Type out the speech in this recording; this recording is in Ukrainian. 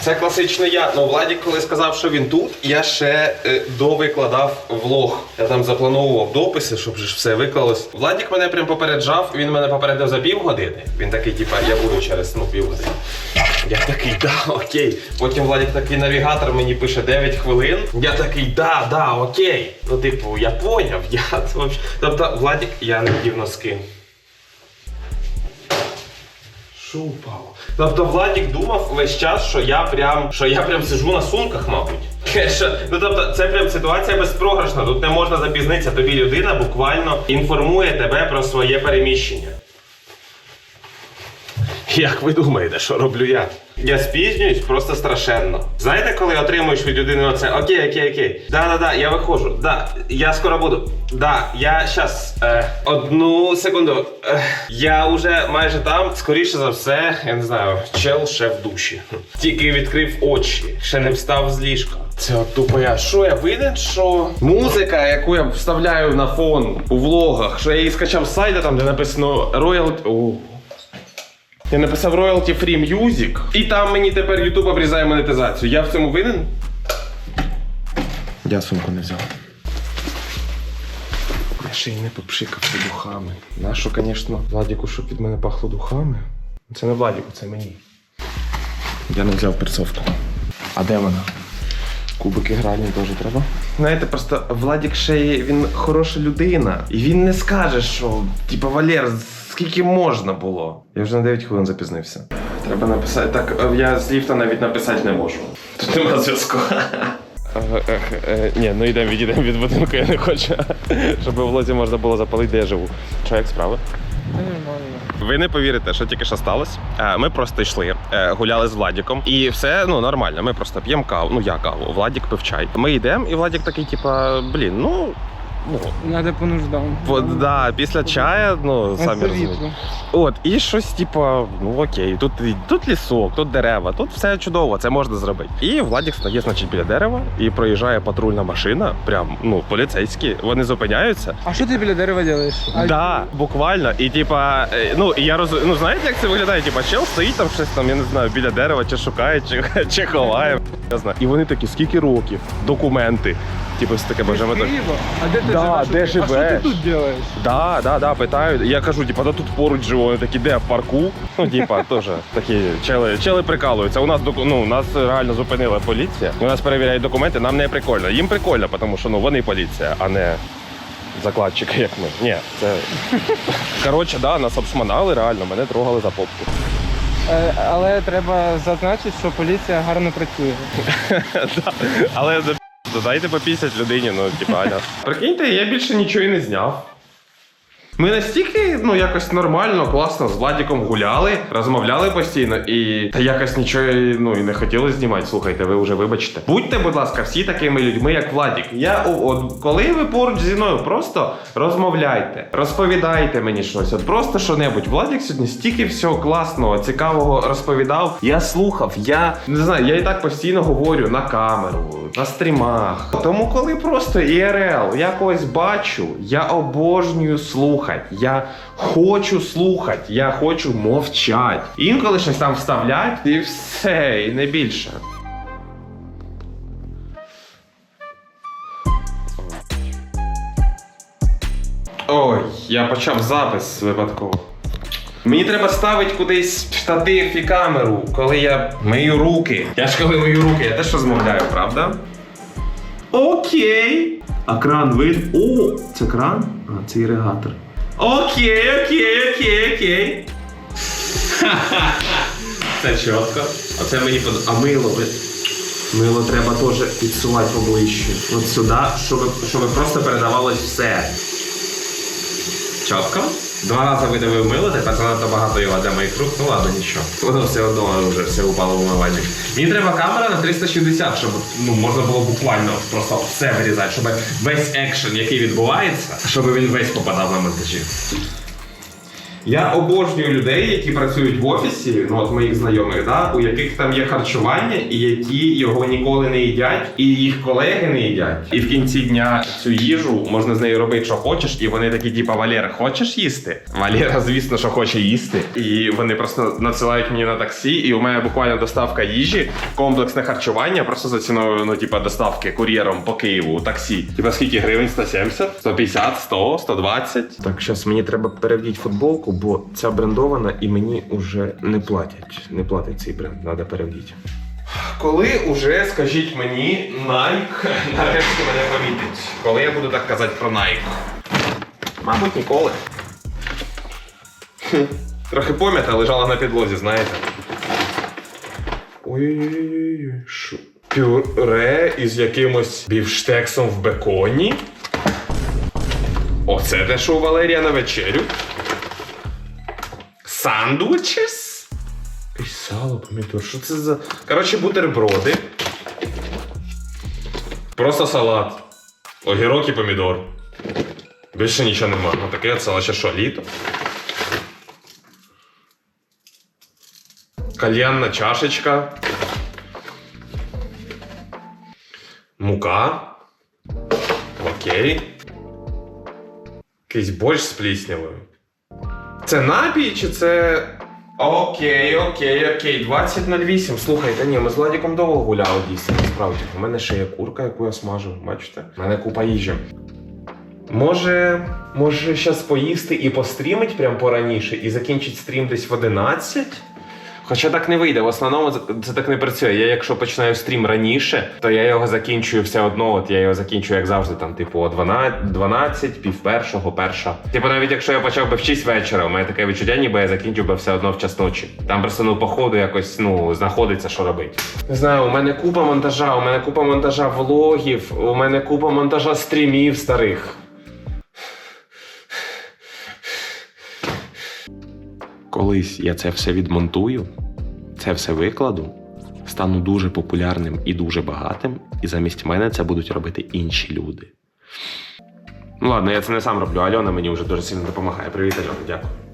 Це класично я. Ну, Владік, коли сказав, що він тут, я ще е, довикладав влог. Я там заплановував дописи, щоб ж все виклалось. Владік мене прям попереджав, він мене попередив за півгодини. Він такий, типа, я буду через ну, півгодини. Я такий, да, окей. Потім Владік такий навігатор мені пише 9 хвилин. Я такий, да, да, окей. Ну, типу, я поняв. Я. Тобто, Владік, я не вдів носки. Що упало? Тобто Владік думав весь час, що я прям що я прям сижу на сумках, мабуть. Що, ну тобто, це прям ситуація безпрограшна. Тут не можна запізнитися. Тобі людина буквально інформує тебе про своє переміщення. Як ви думаєте, що роблю я? Я спізнююсь просто страшенно. Знаєте, коли отримуєш від людини оце окей, окей, окей. Да, да, да, я виходжу. Да, я скоро буду. Да, я щас. Е, одну секунду. Е, я вже майже там. Скоріше за все, я не знаю, чел ще в душі. Тільки відкрив очі, ще не встав з ліжка. Це тупо я. Що я винен, що музика, яку я вставляю на фон у влогах, що я її скачав з сайта, там де написано Royal. О, я написав Royalty Free Music, і там мені тепер YouTube обрізає монетизацію. Я в цьому винен? Я сумку не взяв. Я ще й не попшикався духами. Нащо, звісно, Владіку, щоб від мене пахло духами? Це не Владіку, це мені. Я не взяв перцовку. А де вона? Кубики гральні теж треба. Знаєте, просто Владік ще є, він хороша людина. І він не скаже, що типа Валер, скільки можна було. Я вже на 9 хвилин запізнився. Треба написати. Так, е, я з ліфта навіть написати не можу. Тут нема зв'язку. Ні, ну йдемо, відійдемо від будинку, я не хочу. Щоб у влозі можна було запалити, де я живу. Що, як справи? Ви не повірите, що тільки що сталося. Е, Ми просто йшли, е, гуляли з Владіком, і все ну нормально. Ми просто п'ємо каву. Ну я каву, Владік пив чай. Ми йдемо, і Владік такий, типа, блін, ну. Ну, Надо по нуждам. по, да, після чаю, ну самі Це розумієте. От, і щось, типа, ну окей, тут, тут лісок, тут дерева, тут все чудово, це можна зробити. І Владік стає, значить, біля дерева, і проїжджає патрульна машина, прям ну поліцейські. Вони зупиняються. А що ти біля дерева робиш? А, Да, буквально. І типа, е, ну і я розумію, ну знаєте, як це виглядає? Типа, чел стоїть там щось там, я не знаю, біля дерева, чи шукає, чи, чи ховає. Я знаю. І вони такі, скільки років, документи. Типу, з таке боже, ми так. Києва? А де ти Да, живеш? де А що живеш? ти тут робиш? Да, да, да, питаю. Я кажу, типа, да тут поруч живу, вони такі, де в парку. Ну, типа, теж такі чели, чели прикалуються. У нас доку- ну, нас реально зупинила поліція. У нас перевіряють документи, нам не прикольно. Їм прикольно, тому що ну вони поліція, а не закладчики, як ми. Ні, це. Коротше, да, нас обшмонали, реально, мене трогали за попку. Е, Але треба зазначити, що поліція гарно працює. Да. Але додайте по 50 людині, ну типа Аня. Прикиньте, я більше нічого і не зняв. Ми настільки ну якось нормально, класно з Владіком гуляли, розмовляли постійно і та якось нічого ну і не хотіли знімати. Слухайте, ви вже вибачте. Будьте, будь ласка, всі такими людьми, як Владік. Я от коли ви поруч зі мною, просто розмовляйте, розповідайте мені щось. От просто що-небудь. Владік сьогодні стільки всього класного, цікавого розповідав. Я слухав, я не знаю, я і так постійно говорю на камеру, на стрімах. Тому, коли просто ІРЛ, я когось бачу, я обожнюю слухати. Я хочу слухати, я хочу мовчати. Інколи щось там вставлять, і все, і не більше. Ой, я почав запис випадково. Мені треба ставити кудись штатив і камеру, коли я мию руки. Я ж коли мию руки, я теж розмовляю, правда? Окей. А кран вид. О, це кран? А, це іригатор. Окей, окей, окей, окей. Це чітко. Оце мені под... А мило ви. Мило треба теж підсувати поближче. От сюди, щоб, щоб просто передавалось все. Чітко. Два рази видавив мило, тепер занадто багато його для моїх рук. Ну ладно, нічого. Воно все одно вже все упало в умивальник. Мені треба камера на 360, щоб ну, можна було буквально просто все вирізати, щоб весь екшен, який відбувається, щоб він весь попадав на монтажі. Я обожнюю людей, які працюють в офісі, ну от моїх знайомих, да, у яких там є харчування, і які його ніколи не їдять, і їх колеги не їдять. І в кінці дня цю їжу можна з нею робити, що хочеш, і вони такі, типа, Валера, хочеш їсти? Валера, звісно, що хоче їсти. І вони просто надсилають мені на таксі, і у мене буквально доставка їжі, комплексне харчування, просто за ціною, ну, типа, доставки кур'єром по Києву у таксі. Типа скільки гривень? 170, 150, 100, 120. Так, зараз мені треба перевдіть футболку, бо ця брендована і мені вже не платять. Не платить цей бренд, треба перевдіть. Коли уже, скажіть мені, Nike нарешті мене помітить. Коли я буду так казати про Nike? Мабуть, ніколи. Трохи пом'ята лежала на підлозі, знаєте. Ой-ой-ой, що? Пюре із якимось бівштексом в беконі. Оце те, що у Валерія на вечерю. Сандвічес? Якесь сало, помідор. Що це за. Коротше, бутерброди. Просто салат. Огірок і помідор. Більше нічого нема. Ну таке сало ще що, літо. Кальянна чашечка. Мука. Окей. Якийсь борщ з пліснявою. Це напій чи це. Окей, окей, окей. 20.08. Слухайте, ні, ми з Владіком довго гуляли дійсно, насправді. У мене ще є курка, яку я смажу, бачите? У мене купа їжі. Може, може зараз поїсти і пострімить прям пораніше і закінчить стрім десь в 11? Хоча так не вийде. В основному це, так не працює. Я якщо починаю стрім раніше, то я його закінчую все одно. От я його закінчую, як завжди, там, типу, о 12, 12 пів першого, перша. Типу, навіть якщо я почав би в 6 вечора, у мене таке відчуття, ніби я закінчив би все одно в час ночі. Там просто ну, по ходу якось ну, знаходиться, що робити. Не знаю, у мене купа монтажа, у мене купа монтажа влогів, у мене купа монтажа стрімів старих. Колись я це все відмонтую, це все викладу, стану дуже популярним і дуже багатим, і замість мене це будуть робити інші люди. Ну ладно, я це не сам роблю. Альона мені вже дуже сильно допомагає. Привіт, Альона, дякую.